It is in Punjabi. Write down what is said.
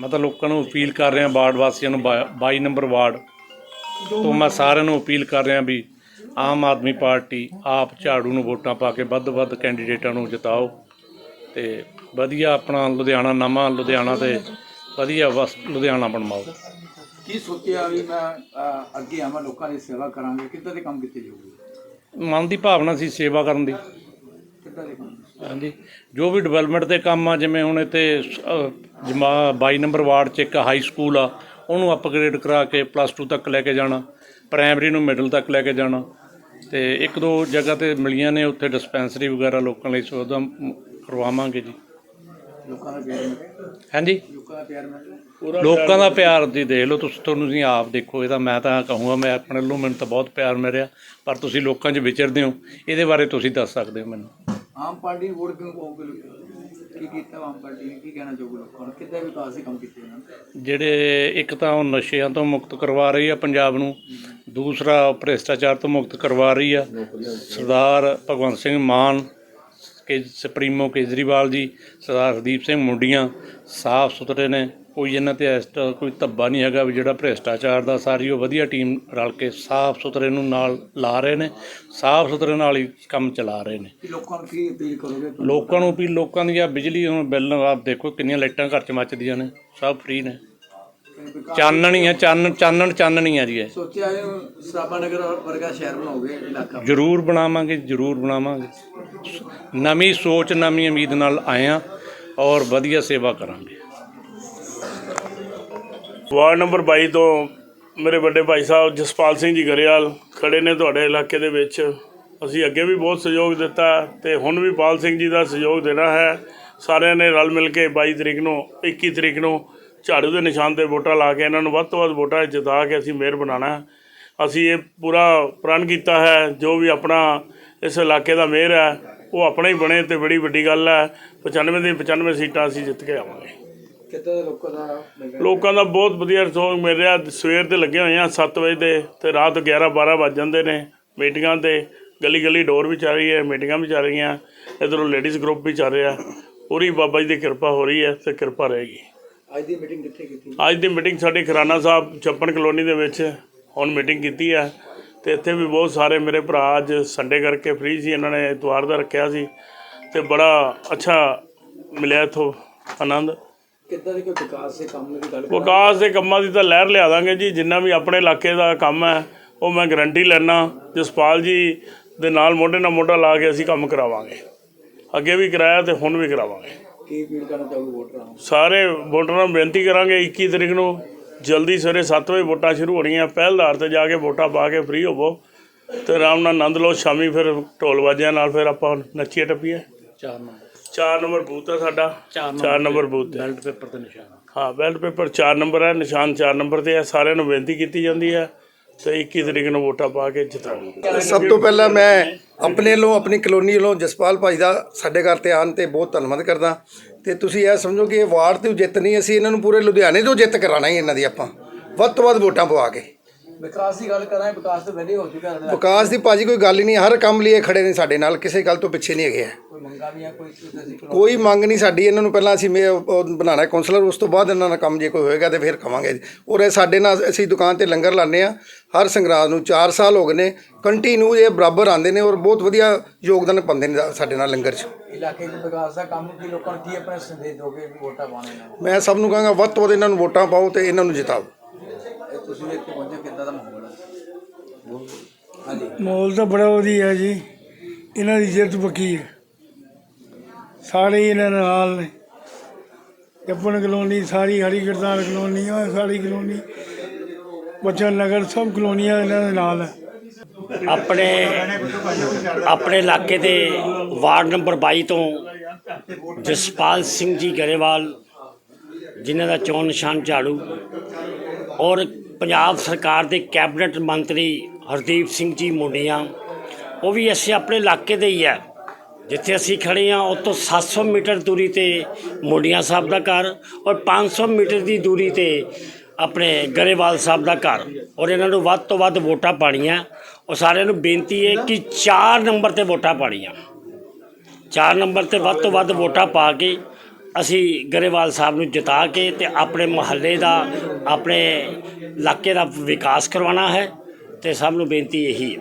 ਮੈਂ ਤਾਂ ਲੋਕਾਂ ਨੂੰ ਅਪੀਲ ਕਰ ਰਿਹਾ ਵਾਰਡ ਵਾਸੀਆਂ ਨੂੰ ਬਾ- 22 ਨੰਬਰ ਵਾਰਡ ਤੋਂ ਮੈਂ ਸਾਰਿਆਂ ਨੂੰ ਅਪੀਲ ਕਰ ਰਿਹਾ ਵੀ ਆਮ ਆਦਮੀ ਪਾਰਟੀ ਆਪ ਝਾੜੂ ਨੂੰ ਵੋਟਾਂ ਪਾ ਕੇ ਵੱਧ ਤੋਂ ਵੱਧ ਕੈਂਡੀਡੇਟਾਂ ਨੂੰ ਜਿਤਾਓ ਤੇ ਵਧੀਆ ਆਪਣਾ ਲੁਧਿਆਣਾ ਨਵਾਂ ਲੁਧਿਆਣਾ ਤੇ ਵਧੀਆ ਬਸ ਲੁਧਿਆਣਾ ਬਣਵਾਓ। ਕੀ ਸੋਚਿਆ ਵੀ ਮੈਂ ਅਹ, ਅੱਗੇ ਆਵਾਂ ਲੋਕਾਂ ਦੀ ਸੇਵਾ ਕਰਾਂਗੇ? ਕਿੱਦਾਂ ਦੇ ਕੰਮ ਕੀਤੇ ਜਾਊਗੇ ਮਨ ਦੀ ਭਾਵਨਾ ਸੀ ਸੇਵਾ ਕਰਨ ਦੀ। ਕਿੱਦਾਂ ਦੇ ਕੰਮ? ਹਾਂਜੀ। ਜੋ ਵੀ ਡਿਵੈਲਪਮੈਂਟ ਦੇ ਕੰਮ ਆ ਜਿਵੇਂ ਹੁਣ ਇੱਥੇ ਜਮਾ 22 ਨੰਬਰ ਵਾਰਡ 'ਚ ਇੱਕ ਹਾਈ ਸਕੂਲ ਆ ਉਹਨੂੰ ਅਪਗ੍ਰੇਡ ਕਰਾ ਕੇ ਪਲੱਸ 2 ਤੱਕ ਲੈ ਕੇ ਜਾਣਾ ਪ੍ਰਾਇਮਰੀ ਨੂੰ ਮਿਡਲ ਤੱਕ ਲੈ ਕੇ ਜਾਣਾ ਤੇ ਇੱਕ ਦੋ ਜਗ੍ਹਾ ਤੇ ਮਿਲੀਆਂ ਨੇ ਉੱਥੇ ਡਿਸਪੈਂਸਰੀ ਵਗੈਰਾ ਲੋਕਾਂ ਲਈ ਸੁਵਿਧਾ ਮ- ਕਰਵਾਵਾਂਗੇ ਜੀ। ਲੋਕਾਂ ਦਾ ਪਿਆਰ ਹਾਂਜੀ। ਲੋਕਾਂ ਦਾ ਪਿਆਰ ਮਿਲੇ ਲੋਕਾਂ ਦਾ ਪਿਆਰ ਦੀ ਦੇਖ ਲਓ ਤੁਸੀਂ ਤੁਹਾਨੂੰ ਤੁਸੀਂ ਆਪ ਦੇਖੋ ਇਹਦਾ ਮੈਂ ਤਾਂ ਕਹੂੰਗਾ ਮੈਂ ਆਪਣੇ ਵੱਲੋਂ ਮੈਨੂੰ ਤਾਂ ਬਹੁਤ ਪਿਆਰ ਮਿਲਿਆ ਪਰ ਤੁਸੀਂ ਲੋਕਾਂ 'ਚ ਵਿਚਰਦੇ ਹੋ ਇਹਦੇ ਬਾਰੇ ਤੁਸੀਂ ਦੱਸ ਸਕਦੇ ਹੋ ਮੈਨੂੰ। ਆਮ ਪਾਰਟੀ ਨੂੰ ਵੋਟ ਕਿਉਂ ਪਾਓਗੇ ਕੀ ਕੀਤਾ ਆਮ ਪਾਰਟੀ ਨੇ? ਕੀ ਕਹਿਣਾ ਚਾਹੋਗੇ ਲੋਕਾਂ ਨੂੰ? ਕਿੱਦਾਂ ਵਿਕਾਸ ਦੇ ਕੰਮ ਕੀਤੇ ਉਹਨਾਂ ਨੇ? ਜਿਹੜੇ ਇੱਕ ਤਾਂ ਉਹ ਨਸ਼ਿਆਂ ਤੋਂ ਮੁਕਤ ਕਰਵਾ ਰਹੀ ਆ ਪੰਜਾਬ ਨੂੰ, ਦੂਸਰਾ ਉਹ ਭ੍ਰਿਸ਼ਟਾਚਾਰ ਤੋਂ ਮੁਕਤ ਕਰਵਾ ਰਹੀ ਆ। ਸਰਦਾਰ ਭਗਵੰਤ ਸਿੰਘ ਮਾਨ, ਕੇ ਸੁਪਰੀਮੋ ਕੇਜਰੀਵਾਲ ਜੀ, ਸਰਦਾਰ ਹਰਦੀਪ ਸਿੰਘ ਮੁੰਡੀਆਂ ਸਾਫ਼ ਸੁਥਰੇ ਨੇ। ਕੋਈ ਇਹਨਾਂ ਤੇ ਇਸ ਤਰ੍ਹਾਂ ਕੋਈ ਧੱਬਾ ਨਹੀਂ ਹੈਗਾ ਵੀ ਜਿਹੜਾ ਭ੍ਰਿਸ਼ਟਾਚਾਰ ਦਾ ਸਾਰੀ ਉਹ ਵਧੀਆ ਟੀਮ ਰਲ ਕੇ ਸਾਫ਼ ਸੁਥਰੇ ਨੂੰ ਨਾਲ ਲਾ ਰਹੇ ਨੇ ਸਾਫ਼ ਸੁਥਰੇ ਨਾਲ ਹੀ ਕੰਮ ਚਲਾ ਰਹੇ ਨੇ। ਲੋਕਾਂ ਨੂੰ ਕੀ ਅਪੀਲ ਕਰੋਗੇ ਲੋਕਾਂ ਨੂੰ ਵੀ ਲੋਕਾਂ ਦੀਆਂ ਬਿਜਲੀ ਹੁਣ ਬਿੱਲ ਆਪ ਦੇਖੋ ਕਿੰਨੀਆਂ ਲਾਈਟਾਂ ਘਰ ਚ ਮੱਚਦੀਆਂ ਨੇ ਸਭ ਫ੍ਰੀ ਨੇ। ਚਾਨਣੀ ਆ ਚਾਨਣ ਚਾਨਣ ਚਾਨਣੀ ਆ ਜੀ ਇਹ। ਸੋਚਿਆ ਹੈ ਨਗਰ ਵਰਗਾ ਸ਼ਹਿਰ ਬਣਾਓਗੇ ਇਲਾਕਾ? ਜ਼ਰੂਰ ਬਣਾਵਾਂਗੇ ਜ਼ਰੂਰ ਬਣਾਵਾਂਗੇ। ਨਵੀਂ ਸੋਚ ਨਵੀਂ ਉਮੀਦ ਨਾਲ ਹਾਂ ਔਰ ਵਧੀਆ ਸੇਵਾ ਕਰਾਂਗੇ। ਵਾਰਡ ਨੰਬਰ 22 ਤੋਂ ਮੇਰੇ ਵੱਡੇ ਭਾਈ ਸਾਹਿਬ ਜਸਪਾਲ ਸਿੰਘ ਜੀ ਗਰੇਵਾਲ ਖੜੇ ਨੇ ਤੁਹਾਡੇ ਇਲਾਕੇ ਦੇ ਵਿੱਚ। ਅਸੀਂ ਅੱਗੇ ਵੀ ਬਹੁਤ ਸਹਿਯੋਗ ਦਿੱਤਾ ਤੇ ਹੁਣ ਵੀ ਪਾਲ ਸਿੰਘ ਜੀ ਦਾ ਸਹਿਯੋਗ ਦੇਣਾ ਹੈ। ਸਾਰਿਆਂ ਨੇ ਰਲ ਮਿਲ ਕੇ 22 ਤਰੀਕ ਨੂੰ 21 ਤਰੀਕ ਨੂੰ ਝਾੜੂ ਦੇ ਨਿਸ਼ਾਨ ਤੇ ਵੋਟਾਂ ਲਾ ਕੇ ਇਹਨਾਂ ਨੂੰ ਵੱਧ ਤੋਂ ਵੱਧ ਵੋਟਾਂ ਜਿਤਾ ਕੇ ਅਸੀਂ ਮੇਅਰ ਬਣਾਉਣਾ ਅਸੀਂ ਇਹ ਪੂਰਾ ਪ੍ਰਣ ਕੀਤਾ ਹੈ, ਜੋ ਵੀ ਆਪਣਾ ਇਸ ਇਲਾਕੇ ਦਾ ਮੇਅਰ ਹੈ, ਉਹ ਆਪਣਾ ਹੀ ਬਣੇ ਤੇ ਬੜੀ ਵੱਡੀ ਗੱਲ ਹੈ। 95 ਦੀ 95 ਸੀਟਾਂ ਅਸੀਂ ਜਿੱਤ ਕੇ ਆਵਾਂਗੇ। ਕਿੱਦਾਂ ਦੇ ਲੋਕਾਂ ਦਾ? ਲੋਕਾਂ ਦਾ ਬਹੁਤ ਵਧੀਆ ਰਿਸਪੌਂਸ ਮਿਲ ਰਿਹਾ। ਸਵੇਰ ਦੇ ਲੱਗੇ ਹੋਏ ਆ 7 ਵਜੇ ਦੇ ਤੇ ਰਾਤ 11 12 ਵੱਜ ਜਾਂਦੇ ਨੇ ਮੀਟਿੰਗਾਂ ਤੇ। ਗਲੀ ਗਲੀ ਡੋਰ ਵੀ ਚੱਲ ਰਹੀ ਹੈ ਮੀਟਿੰਗਾਂ ਵੀ ਚੱਲ ਰਹੀਆਂ। ਇਧਰੋਂ ਲੇਡੀਜ਼ ਗਰੁੱਪ ਵੀ ਚੱਲ ਰਿਹਾ। ਪੂਰੀ ਬਾਬਾ ਜੀ ਦੀ ਕਿਰਪਾ ਹੋ ਰਹੀ ਹੈ ਤੇ ਕਿਰਪਾ ਰਹੇਗੀ। ਅੱਜ ਦੀ ਮੀਟਿੰਗ ਕਿੱਥੇ ਕੀਤੀ? ਅੱਜ ਦੀ ਮੀਟਿੰਗ ਸਾਡੇ ਖਰਾਨਾ ਸਾਹਿਬ ਛੱਪਣ ਕਲੋਨੀ ਦੇ ਵਿੱਚ ਹੁਣ ਮੀਟਿੰਗ ਕੀਤੀ ਹੈ। ਤੇ ਇੱਥੇ ਵੀ ਬਹੁਤ ਸਾਰੇ ਮੇਰੇ ਭਰਾ ਅੱਜ ਸੰਡੇ ਕਰਕੇ ਫ੍ਰੀ ਸੀ ਇਹਨਾਂ ਨੇ ਐਤਵਾਰ ਦਾ ਰੱਖਿਆ ਸੀ। ਤੇ ਬੜਾ ਅੱਛਾ ਮਿਲਿਆ ਇੱਥੋਂ ਆਨੰਦ। ਕਿੱਦਾਂ ਦੇ ਕੋਈ ਵਿਕਾਸ ਦੇ ਕੰਮ ਦੀ ਗੱਲ ਵਿਕਾਸ ਦੇ ਕੰਮਾਂ ਦੀ ਤਾਂ ਲਹਿਰ ਲਿਆ ਦਾਂਗੇ ਜੀ ਜਿੰਨਾ ਵੀ ਆਪਣੇ ਇਲਾਕੇ ਦਾ ਕੰਮ ਹੈ ਉਹ ਮੈਂ ਗਰੰਟੀ ਲੈਣਾ ਜਸਪਾਲ ਜੀ ਦੇ ਨਾਲ ਮੋਢੇ ਨਾਲ ਮੋਢਾ ਲਾ ਕੇ ਅਸੀਂ ਕੰਮ ਕਰਾਵਾਂਗੇ। ਅੱਗੇ ਵੀ ਕਰਾਇਆ ਤੇ ਹੁਣ ਵੀ ਕਰਾਵਾਂਗੇ। ਕੀ ਅਪੀਲ ਕਰਨਾ ਚਾਹੋਗੇ ਵੋਟਰਾਂ ਨੂੰ? ਸਾਰੇ ਵੋਟਰਾਂ ਨੂੰ ਬੇਨਤੀ ਕਰਾਂਗੇ 21 ਤਰੀਕ ਨੂੰ ਜਲਦੀ ਸਵੇਰੇ 7 ਵਜੇ ਵੋਟਾਂ ਸ਼ੁਰੂ ਹੋਣੀਆਂ ਪਹਿਲਦਾਰ ਤੇ ਜਾ ਕੇ ਵੋਟਾਂ ਪਾ ਕੇ ਫ੍ਰੀ ਹੋਵੋ ਤੇ ਆਰਾਮ ਨਾਲ ਆਨੰਦ ਲਓ ਸ਼ਾਮੀ ਫਿਰ ਢੋਲ ਵਾਜਿਆਂ ਨਾਲ ਫਿਰ ਆਪਾਂ ਨੱਚੀਏ ਟੱਪੀਏ। ਚਾਰ ਨੰਬਰ। 4 ਨੰਬਰ ਬੂਥ ਹੈ ਸਾਡਾ। ਚਾਰ 4 ਨੰਬਰ ਬੂਥ ਹੈ। ਬੈਲਟ ਪੇਪਰ ਤੇ ਨਿਸ਼ਾਨ ਹਾਂ ਬੈਲਟ ਪੇਪਰ 4 ਨੰਬਰ ਹੈ ਨਿਸ਼ਾਨ 4 ਨੰਬਰ ਤੇ ਹੈ। ਸਾਰਿਆਂ ਨੂੰ ਬੇਨਤੀ ਕੀਤੀ ਜਾਂਦੀ ਹੈ ਤੇ 21 ਤਰੀਕ ਨੂੰ ਵੋਟਾਂ ਪਾ ਕੇ ਜਿਤਾਓ ਸਭ ਤੋਂ ਪਹਿਲਾਂ ਮੈਂ ਆਪਣੇ ਵੱਲੋਂ ਆਪਣੀ ਕਲੋਨੀ ਵੱਲੋਂ ਜਸਪਾਲ ਭਾਈ ਦਾ ਸਾਡੇ ਘਰ ਤੇ ਆਉਣ ਤੇ ਬਹੁਤ ਧੰਨਵਾਦ ਕਰਦਾ। ਤੇ ਤੁਸੀਂ ਇਹ ਸਮਝੋ ਕਿ ਇਹ ਵਾਰਡ ਤੋਂ ਜਿੱਤ ਨਹੀਂ ਅਸੀਂ ਇਹਨਾਂ ਨੂੰ ਪੂਰੇ ਲੁਧਿਆਣੇ ਤੋਂ ਜਿੱਤ ਕਰਾਣਾ ਹੀ ਇਹਨਾਂ ਦੀ ਆਪਾਂ। ਵੱਧ ਤੋਂ ਵੱਧ ਵੋਟਾਂ ਪਵਾ ਕੇ। ਵਿਕਾਸ ਦੀ ਗੱਲ ਕਰਾਂ ਵਿਕਾਸ ਤਾਂ ਪਹਿਲੇ ਹੋ ਚੁੱਕਾ ਹੈ ਵਿਕਾਸ ਦੀ ਭਾਜੀ ਕੋਈ ਗੱਲ ਹੀ ਨਹੀਂ ਹਰ ਕੰਮ ਲਈ ਇਹ ਖੜੇ ਨੇ ਸਾਡੇ ਨਾਲ ਕਿਸੇ ਗੱਲ ਤੋਂ ਪਿੱਛੇ ਨਹੀਂ ਹੈਗੇ। ਕੋਈ ਮੰਗਾ ਵੀ ਆ ਕੋਈ ਕੋਈ ਮੰਗ ਨਹੀਂ ਸਾਡੀ ਇਹਨਾਂ ਨੂੰ ਪਹਿਲਾਂ ਅਸੀਂ ਮੇ- ਉਹ ਬਣਾਉਣਾ ਕਾਉਂਸਲਰ ਉਸ ਤੋਂ ਬਾਅਦ ਇਹਨਾਂ ਦਾ ਕੰਮ ਜੇ ਕੋਈ ਹੋਏਗਾ ਤੇ ਫਿਰ ਕਵਾਂਗੇ। ਔਰ ਇਹ ਸਾਡੇ ਨਾਲ ਅਸੀਂ ਦੁਕਾਨ ਤੇ ਲੰਗਰ ਲਾਉਂਦੇ ਆ ਹਰ ਸੰਗਰਾਂਦ ਨੂੰ 4 ਸਾਲ ਹੋ ਗਏ ਨੇ ਕੰਟੀਨਿਊ ਇਹ ਬਰਾਬਰ ਆਉਂਦੇ ਨੇ ਔਰ ਬਹੁਤ ਵਧੀਆ ਯੋਗਦਾਨ ਪਾਉਂਦੇ ਨੇ ਸਾਡੇ ਨਾਲ ਲੰਗਰ 'ਚ। ਇਲਾਕੇ ਦੇ ਵਿਕਾਸ ਦਾ ਕੰਮ ਕੀ ਲੋਕਾਂ ਨੂੰ ਕੀ ਆਪਣਾ ਸੰਦੇਸ਼ ਦੋਗੇ ਵੋਟਾਂ ਪਾਉਣੇ ਨੇ? ਮੈਂ ਸਭ ਨੂੰ ਕਹਾਂਗਾ ਵੱਧ ਤੋਂ ਵੱਧ ਇਹਨਾਂ ਨੂੰ ਵੋਟਾਂ ਪਾਓ ਤੇ ਇਹਨਾਂ ਨੂੰ ਜਿਤਾਓ। ਤੁਸੀਂ ਇੱਥੇ ਪਹੁੰਚੇ ਕਿੱਦਾਂ ਦਾ ਮਾਹੌਲ ਹੈ ਹਾਂਜੀ। ਮਾਹੌਲ ਤਾਂ ਬੜਾ ਵਧੀਆ ਹੈ ਜੀ। ਇਹਨਾਂ ਦੀ ਜਿੱਤ ਪੱਕੀ ਹੈ ਸਾਰੇ ਇਹਨਾਂ ਦੇ ਨਾਲ ਨੇ। ਜੱਪਣ ਕਲੋਨੀ ਸਾਰੀ ਹਰੀ ਗਰਦਾਰ ਕਲੋਨੀ ਆ ਸਾਰੀ ਕਲੋਨੀ ਬਚਨ ਨਗਰ ਸਭ ਕਲੋਨੀਆਂ ਇਹਨਾਂ ਦੇ ਨਾਲ ਹੈ ਆਪਣੇ ਆਪਣੇ ਇਲਾਕੇ ਦੇ ਵਾਰਡ ਨੰਬਰ 22 ਤੋਂ ਜਸਪਾਲ ਸਿੰਘ ਜੀ ਗਰੇਵਾਲ ਜਿਨ੍ਹਾਂ ਦਾ ਚੋਣ ਨਿਸ਼ਾਨ ਝਾੜੂ ਔਰ ਪੰਜਾਬ ਸਰਕਾਰ ਦੇ ਕੈਬਨਿਟ ਮੰਤਰੀ ਹਰਦੀਪ ਸਿੰਘ ਜੀ ਮੁੰਡੀਆਂ, ਉਹ ਵੀ ਅਸੀਂ ਆਪਣੇ ਇਲਾਕੇ ਦੇ ਹੀ ਹੈ ਜਿੱਥੇ ਅਸੀਂ ਖੜੇ ਆ, ਉਹ ਤੋਂ 700 ਮੀਟਰ ਦੂਰੀ ਤੇ ਮੁੰਡੀਆਂ ਸਾਹਿਬ ਦਾ ਘਰ ਔਰ 500 ਮੀਟਰ ਦੀ ਦੂਰੀ ਤੇ ਆਪਣੇ ਗਰੇਵਾਲ ਸਾਹਿਬ ਦਾ ਘਰ। ਔਰ ਇਹਨਾਂ ਨੂੰ ਵੱਧ ਤੋਂ ਵੱਧ ਵੋਟਾਂ ਪਾਣੀਆਂ ਔਰ ਸਾਰਿਆਂ ਨੂੰ ਬੇਨਤੀ ਹੈ ਕਿ 4 ਨੰਬਰ ਤੇ ਵੋਟਾਂ ਪਾਣੀਆਂ 4 ਨੰਬਰ ਤੇ ਵੱਧ ਤੋਂ ਵੱਧ ਵੋਟਾਂ ਪਾ ਕੇ ਅਸੀਂ ਗਰੇਵਾਲ ਸਾਹਿਬ ਨੂੰ ਜਿਤਾ ਕੇ ਤੇ ਆਪਣੇ ਮੁਹੱਲੇ ਦਾ, ਆਪਣੇ ਇਲਾਕੇ ਦਾ ਵਿਕਾਸ ਕਰਵਾਉਣਾ ਹੈ ਤੇ ਸਭ ਨੂੰ ਬੇਨਤੀ ਇਹੀ ਹੈ।